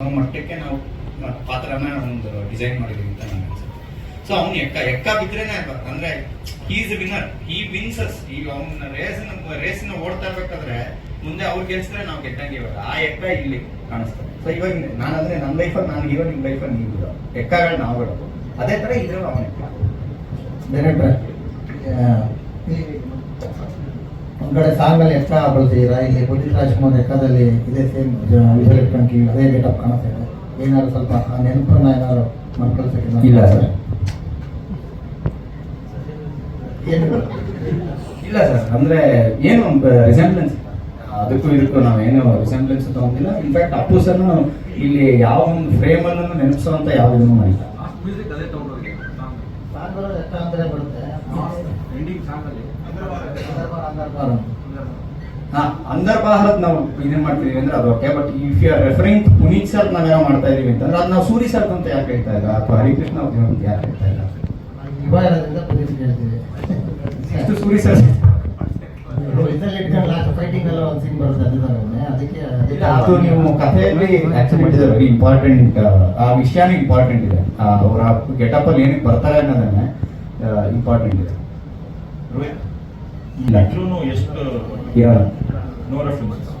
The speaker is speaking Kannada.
ಮಟ್ಟಕ್ಕೆ ನಾವು ಪಾತ್ರನ ಒಂದು ಡಿಸೈನ್ ಮಾಡಿದೀವಿ ಅಂತ ನನಗೆ ಅನ್ಸುತ್ತೆ. ಸೊ ಅವ್ನು ಎಕ್ಕ ಎಕ್ಕ ಬಿದ್ರೇನೆ ಅಂದ್ರೆ ಈಸ್ ವಿನ್ನರ್ ಈ ವಿನ್ಸ್ ಈಗ ಅವನ ರೇಸ್ ರೇಸ್ನ ಓಡ್ತಾ ಇರ್ಬೇಕಾದ್ರೆ ಮುಂದೆ ಅವ್ರು ಗೆಲ್ಸಿದ್ರೆ ನಾವು ಗೆದ್ದಂಗೆ ಇವಾಗ. ಆ ಎಕ್ಕ ಇಲ್ಲಿ ಕಾಣಿಸ್ತದೆ ಸೊ ಇವಾಗ ನಾನಂದ್ರೆ ನನ್ನ ಲೈಫಲ್ಲಿ ನಾನು ಹೀರೋ ನಿಮ್ಮ ಲೈಫಲ್ಲಿ ನೀವು ಇರೋ ಎಕ್ಕಗಳು ನಾವು ಅದೇ ತರ ಇದ್ರು ಅವನ ಎಕ್ಕ. ಡೈರೆಕ್ಟ್ರೆ ಒಂದ್ ಕಡೆ ಸಾಂಗ್ ಅಲ್ಲಿ ಎಕ್ಕ ಬಳಸಿದ್ದೀರಾ ಇಲ್ಲಿ ಪುನೀತ್ ರಾಜ್ಕುಮಾರ್ ಎಕ್ಕದಲ್ಲಿ ಇದೇ ಸೇಮ್ ವಿಜುವಲ್ ಇಟ್ಕೊಂಡ್ವಿ ಅದೇ ಗೆಟಪ್ ಕಾಣಿಸ್ತಾ ಇದೆ ಏನಾದ್ರು ಸ್ವಲ್ಪ ಆ ನೆನಪನ್ನ ಏನಾದ್ರು ಮರ್ಕಳ್ಸಕ್ಕೆ ಇಲ್ಲ ಸರ್. ಏನು? ಇಲ್ಲ ಸರ್ ಅಂದ್ರೆ ಏನು ರಿಸೆಂಬ್ಲೆನ್ಸ್ ಅದಕ್ಕೂ ಇದಕ್ಕೂ ನಾವು ಏನು ರಿಸೆಂಬ್ಲೆನ್ಸ್ ತಗೊಂಡಿಲ್ಲ. ಇನ್ಫ್ಯಾಕ್ಟ್ ಅಪ್ಪು ಸರ್ ಇಲ್ಲಿ ಯಾವ ಒಂದು ಫ್ರೇಮ್ ಅನ್ನು ನೆನಪಿಸುವಂತ ಯಾವ ಇದನ್ನು ಮಾಡಿಲ್ಲ. ಅಂದ್ರೆ ಭಾರತ್ ನಾವು ಇದನ್ನ ಮಾಡ್ತಿದೀವಿ ಅಂದ್ರೆ ಅದು okay but if you are referring Puneeth sir ನಾವೇನೋ ಮಾಡ್ತಾ ಇದೀವಿ ಅಂತಂದ್ರೆ ಅದು ನಾವು ಸೂರಿ ಸರ್ ಅಂತ ಯಾಕೆ ಹೇಳ್ತಾ ಇಲ್ಲ? ಅಥವಾ ಹರಿಕೃಷ್ಣ ಅವ್ರು ಅಂತ ಯಾಕೆ ಹೇಳ್ತಾ ಇಲ್ಲ? ಪುನೀತ್ ಹೇಳ್ತೀವಿ ಇಷ್ಟು ಸೂರಿ ಸರ್ ಇದರಲ್ಲಿ ಇಟ್ಕೊಂಡು ಲಾಸ್ಟ್ ಫೈಟಿಂಗ್ ಎಲ್ಲ ಒಂದು ಸೀನ್ ಬರುತ್ತೆ ಅದು ತಾನೇ, ಅದಕ್ಕೆ ಅದು ನೀವು ಕಥೆಯಲ್ಲಿ ಆಕ್ಚುಲಿ ಇಟ್ ವೆರಿ ಇಂಪಾರ್ಟೆಂಟ್ ಆ ವಿಷಯನೇ ಇಂಪಾರ್ಟೆಂಟ್ ಇದೆ. ಅವರ ಗೆಟಪ್ ಅಲ್ಲಿ ಏನಕ್ಕೆ ಬರ್ತಾರೆ ಅನ್ನೋದನ್ನೇ ಇಂಪಾರ್ಟೆಂಟ್ ಇದೆ. ರೋಹಿತ್ ಇಲ್ಲ ಎಷ್ಟು ಇರೋಲ್ಲ ನೋ ರೆಫರೆನ್ಸಸ್